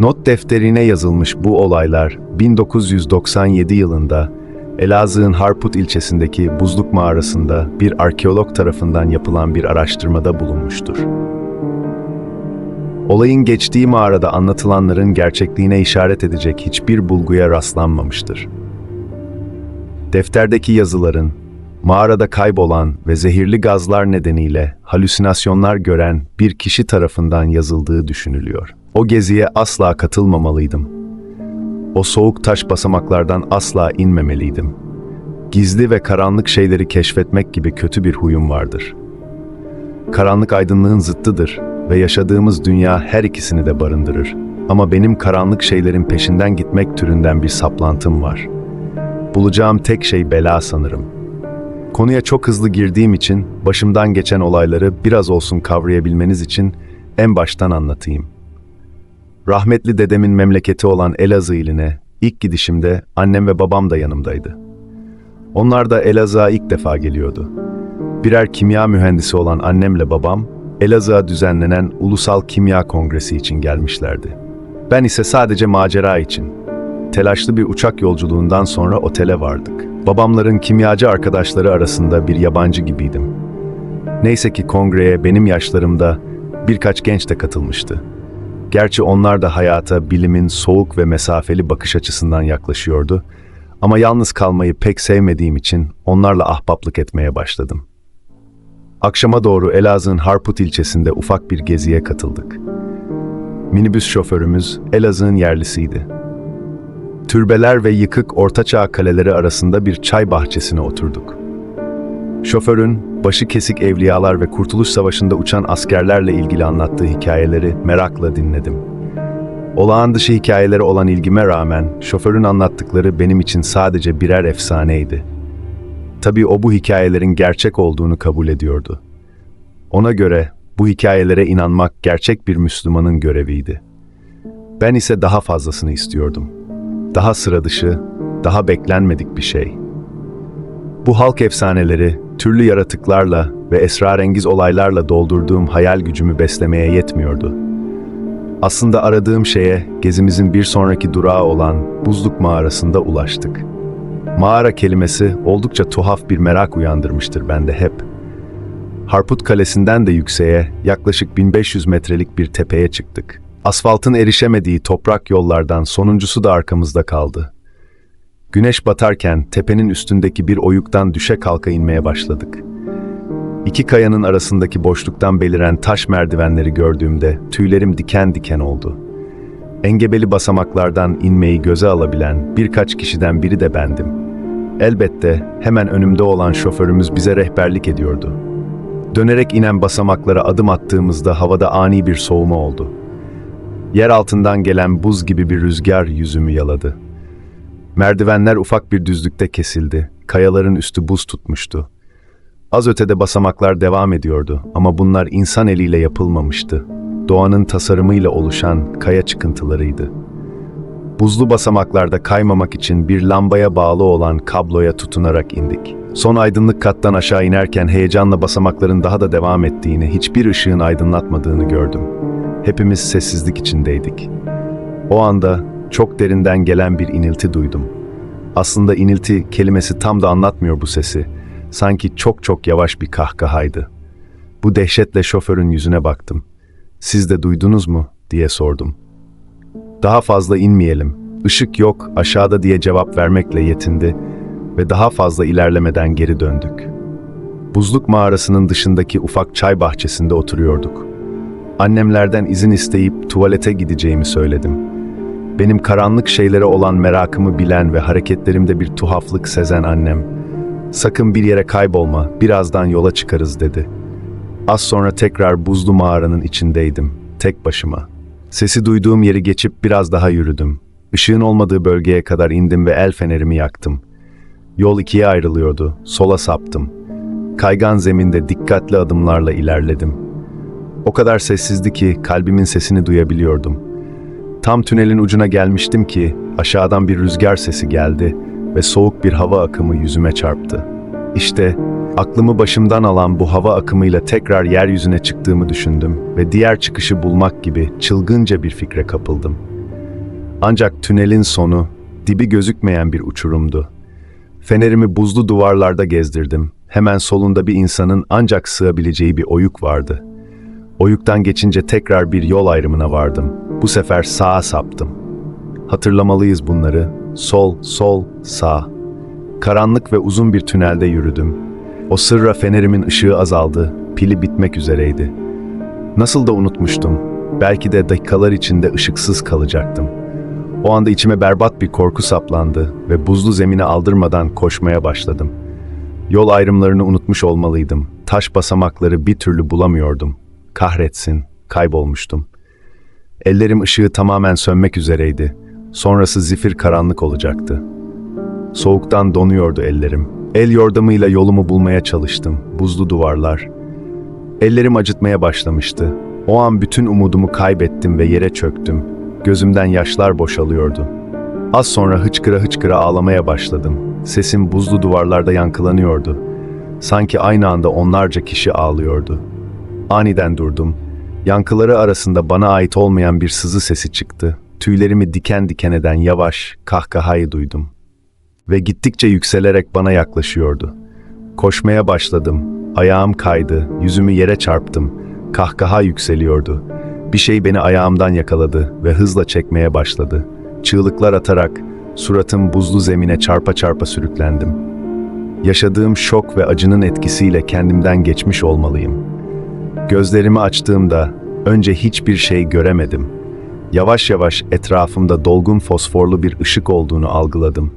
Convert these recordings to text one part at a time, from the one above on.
Not defterine yazılmış bu olaylar 1997 yılında Elazığ'ın Harput ilçesindeki buzluk mağarasında bir arkeolog tarafından yapılan bir araştırmada bulunmuştur. Olayın geçtiği mağarada anlatılanların gerçekliğine işaret edecek hiçbir bulguya rastlanmamıştır. Defterdeki yazıların, mağarada kaybolan ve zehirli gazlar nedeniyle halüsinasyonlar gören bir kişi tarafından yazıldığı düşünülüyor. O geziye asla katılmamalıydım. O soğuk taş basamaklardan asla inmemeliydim. Gizli ve karanlık şeyleri keşfetmek gibi kötü bir huyum vardır. Karanlık aydınlığın zıttıdır ve yaşadığımız dünya her ikisini de barındırır. Ama benim karanlık şeylerin peşinden gitmek türünden bir saplantım var. Bulacağım tek şey bela sanırım. Konuya çok hızlı girdiğim için başımdan geçen olayları biraz olsun kavrayabilmeniz için en baştan anlatayım. Rahmetli dedemin memleketi olan Elazığ iline ilk gidişimde annem ve babam da yanımdaydı. Onlar da Elazığ'a ilk defa geliyordu. Birer kimya mühendisi olan annemle babam, Elazığ'a düzenlenen Ulusal Kimya Kongresi için gelmişlerdi. Ben ise sadece macera için. Telaşlı bir uçak yolculuğundan sonra otele vardık. Babamların kimyacı arkadaşları arasında bir yabancı gibiydim. Neyse ki kongreye benim yaşlarımda birkaç genç de katılmıştı. Gerçi onlar da hayata bilimin soğuk ve mesafeli bakış açısından yaklaşıyordu ama yalnız kalmayı pek sevmediğim için onlarla ahbaplık etmeye başladım. Akşama doğru Elazığ'ın Harput ilçesinde ufak bir geziye katıldık. Minibüs şoförümüz Elazığ'ın yerlisiydi. Türbeler ve yıkık ortaçağ kaleleri arasında bir çay bahçesine oturduk. Şoförün başı kesik evliyalar ve Kurtuluş Savaşı'nda uçan askerlerle ilgili anlattığı hikayeleri merakla dinledim. Olağan dışı hikayelere olan ilgime rağmen şoförün anlattıkları benim için sadece birer efsaneydi. Tabii o bu hikayelerin gerçek olduğunu kabul ediyordu. Ona göre bu hikayelere inanmak gerçek bir Müslümanın göreviydi. Ben ise daha fazlasını istiyordum. Daha sıra dışı, daha beklenmedik bir şey. Bu halk efsaneleri türlü yaratıklarla ve esrarengiz olaylarla doldurduğum hayal gücümü beslemeye yetmiyordu. Aslında aradığım şeye gezimizin bir sonraki durağı olan Buzluk Mağarası'nda ulaştık. Mağara kelimesi oldukça tuhaf bir merak uyandırmıştır bende hep. Harput Kalesi'nden de yükseğe, yaklaşık 1500 metrelik bir tepeye çıktık. Asfaltın erişemediği toprak yollardan sonuncusu da arkamızda kaldı. Güneş batarken tepenin üstündeki bir oyuktan düşe kalka inmeye başladık. İki kayanın arasındaki boşluktan beliren taş merdivenleri gördüğümde tüylerim diken diken oldu. Engebeli basamaklardan inmeyi göze alabilen birkaç kişiden biri de bendim. Elbette hemen önümde olan şoförümüz bize rehberlik ediyordu. Dönerek inen basamaklara adım attığımızda havada ani bir soğuma oldu. Yer altından gelen buz gibi bir rüzgar yüzümü yaladı. Merdivenler ufak bir düzlükte kesildi. Kayaların üstü buz tutmuştu. Az ötede basamaklar devam ediyordu ama bunlar insan eliyle yapılmamıştı. Doğanın tasarımıyla oluşan kaya çıkıntılarıydı. Buzlu basamaklarda kaymamak için bir lambaya bağlı olan kabloya tutunarak indik. Son aydınlık kattan aşağı inerken heyecanla basamakların daha da devam ettiğini, hiçbir ışığın aydınlatmadığını gördüm. Hepimiz sessizlik içindeydik. O anda çok derinden gelen bir inilti duydum. Aslında inilti kelimesi tam da anlatmıyor bu sesi. Sanki çok çok yavaş bir kahkahaydı. Bu dehşetle şoförün yüzüne baktım. Siz de duydunuz mu diye sordum. Daha fazla inmeyelim. Işık yok, aşağıda diye cevap vermekle yetindi ve daha fazla ilerlemeden geri döndük. Buzluk mağarasının dışındaki ufak çay bahçesinde oturuyorduk. Annemlerden izin isteyip tuvalete gideceğimi söyledim. Benim karanlık şeylere olan merakımı bilen ve hareketlerimde bir tuhaflık sezen annem, sakın bir yere kaybolma, birazdan yola çıkarız dedi. Az sonra tekrar buzlu mağaranın içindeydim, tek başıma. Sesi duyduğum yeri geçip biraz daha yürüdüm. Işığın olmadığı bölgeye kadar indim ve el fenerimi yaktım. Yol ikiye ayrılıyordu, sola saptım. Kaygan zeminde dikkatli adımlarla ilerledim. O kadar sessizdi ki kalbimin sesini duyabiliyordum. Tam tünelin ucuna gelmiştim ki aşağıdan bir rüzgar sesi geldi ve soğuk bir hava akımı yüzüme çarptı. İşte aklımı başımdan alan bu hava akımıyla tekrar yeryüzüne çıktığımı düşündüm ve diğer çıkışı bulmak gibi çılgınca bir fikre kapıldım. Ancak tünelin sonu, dibi gözükmeyen bir uçurumdu. Fenerimi buzlu duvarlarda gezdirdim. Hemen solunda bir insanın ancak sığabileceği bir oyuk vardı. Oyuktan geçince tekrar bir yol ayrımına vardım. Bu sefer sağa saptım. Hatırlamalıyız bunları. Sol, sol, sağ. Karanlık ve uzun bir tünelde yürüdüm. O sırra fenerimin ışığı azaldı. Pili bitmek üzereydi. Nasıl da unutmuştum. Belki de dakikalar içinde ışıksız kalacaktım. O anda içime berbat bir korku saplandı ve buzlu zemine aldırmadan koşmaya başladım. Yol ayrımlarını unutmuş olmalıydım. Taş basamakları bir türlü bulamıyordum. Kahretsin, kaybolmuştum. Ellerim ışığı tamamen sönmek üzereydi. Sonrası zifir karanlık olacaktı. Soğuktan donuyordu ellerim. El yordamıyla yolumu bulmaya çalıştım. Buzlu duvarlar. Ellerim acıtmaya başlamıştı. O an bütün umudumu kaybettim ve yere çöktüm. Gözümden yaşlar boşalıyordu. Az sonra hıçkıra hıçkıra ağlamaya başladım. Sesim buzlu duvarlarda yankılanıyordu. Sanki aynı anda onlarca kişi ağlıyordu. Aniden durdum. Yankıları arasında bana ait olmayan bir sızı sesi çıktı. Tüylerimi diken diken eden yavaş kahkahayı duydum. Ve gittikçe yükselerek bana yaklaşıyordu. Koşmaya başladım. Ayağım kaydı, yüzümü yere çarptım. Kahkaha yükseliyordu. Bir şey beni ayağımdan yakaladı ve hızla çekmeye başladı. Çığlıklar atarak suratım buzlu zemine çarpa çarpa sürüklendim. Yaşadığım şok ve acının etkisiyle kendimden geçmiş olmalıyım. Gözlerimi açtığımda önce hiçbir şey göremedim. Yavaş yavaş etrafımda dolgun fosforlu bir ışık olduğunu algıladım.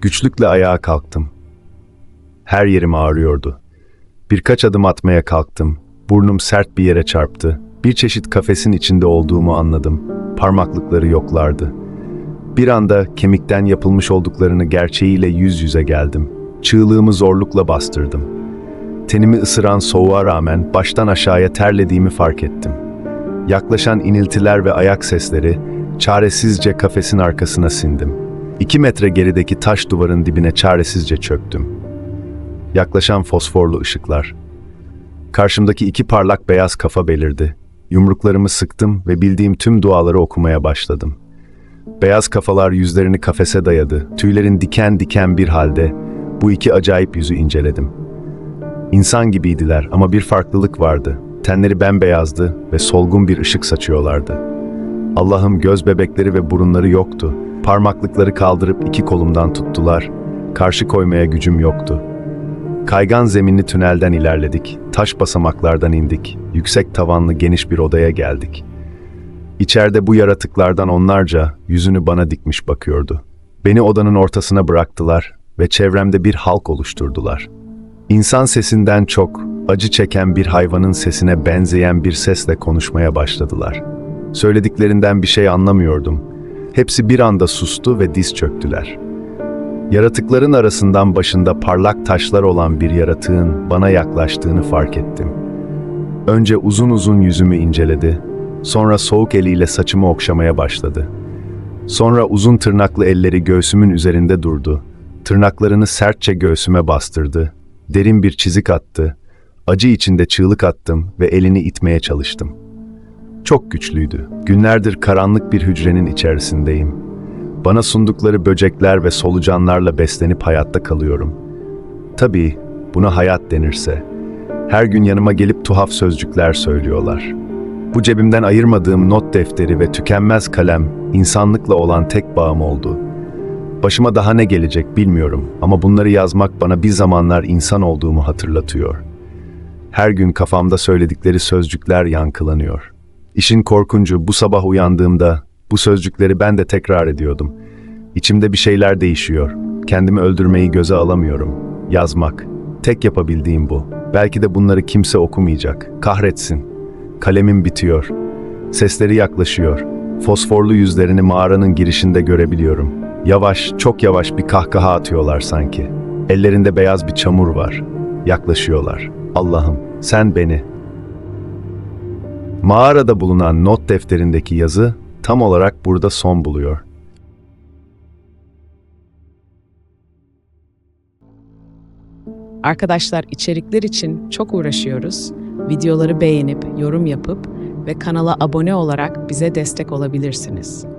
Güçlükle ayağa kalktım. Her yerim ağrıyordu. Birkaç adım atmaya kalktım. Burnum sert bir yere çarptı. Bir çeşit kafesin içinde olduğumu anladım. Parmaklıkları yoklardı. Bir anda kemikten yapılmış olduklarını gerçeğiyle yüz yüze geldim. Çığlığımı zorlukla bastırdım. Tenimi ısıran soğuğa rağmen baştan aşağıya terlediğimi fark ettim. Yaklaşan iniltiler ve ayak sesleri, çaresizce kafesin arkasına sindim. İki metre gerideki taş duvarın dibine çaresizce çöktüm. Yaklaşan fosforlu ışıklar. Karşımdaki iki parlak beyaz kafa belirdi. Yumruklarımı sıktım ve bildiğim tüm duaları okumaya başladım. Beyaz kafalar yüzlerini kafese dayadı. Tüylerin diken diken bir halde bu iki acayip yüzü inceledim. İnsan gibiydiler ama bir farklılık vardı. Tenleri bembeyazdı ve solgun bir ışık saçıyorlardı. Allah'ım göz bebekleri ve burunları yoktu. Parmaklıkları kaldırıp iki kolumdan tuttular. Karşı koymaya gücüm yoktu. Kaygan zeminli tünelden ilerledik. Taş basamaklardan indik. Yüksek tavanlı geniş bir odaya geldik. İçeride bu yaratıklardan onlarca yüzünü bana dikmiş bakıyordu. Beni odanın ortasına bıraktılar ve çevremde bir halk oluşturdular. İnsan sesinden çok acı çeken bir hayvanın sesine benzeyen bir sesle konuşmaya başladılar. Söylediklerinden bir şey anlamıyordum. Hepsi bir anda sustu ve diz çöktüler. Yaratıkların arasından başında parlak taşlar olan bir yaratığın bana yaklaştığını fark ettim. Önce uzun uzun yüzümü inceledi, sonra soğuk eliyle saçımı okşamaya başladı. Sonra uzun tırnaklı elleri göğsümün üzerinde durdu. Tırnaklarını sertçe göğsüme bastırdı. Derin bir çizik attı. Acı içinde çığlık attım ve elini itmeye çalıştım. Çok güçlüydü. Günlerdir karanlık bir hücrenin içerisindeyim. Bana sundukları böcekler ve solucanlarla beslenip hayatta kalıyorum. Tabii buna hayat denirse. Her gün yanıma gelip tuhaf sözcükler söylüyorlar. Bu cebimden ayırmadığım not defteri ve tükenmez kalem insanlıkla olan tek bağım oldu. Başıma daha ne gelecek bilmiyorum ama bunları yazmak bana bir zamanlar insan olduğumu hatırlatıyor. Her gün kafamda söyledikleri sözcükler yankılanıyor. İşin korkuncu bu sabah uyandığımda bu sözcükleri ben de tekrar ediyordum. İçimde bir şeyler değişiyor. Kendimi öldürmeyi göze alamıyorum. Yazmak. Tek yapabildiğim bu. Belki de bunları kimse okumayacak. Kahretsin. Kalemim bitiyor. Sesleri yaklaşıyor. Fosforlu yüzlerini mağaranın girişinde görebiliyorum. Yavaş, çok yavaş bir kahkaha atıyorlar sanki. Ellerinde beyaz bir çamur var. Yaklaşıyorlar. Allah'ım, sen beni. Mağarada bulunan not defterindeki yazı tam olarak burada son buluyor. Arkadaşlar içerikler için çok uğraşıyoruz. Videoları beğenip, yorum yapıp ve kanala abone olarak bize destek olabilirsiniz.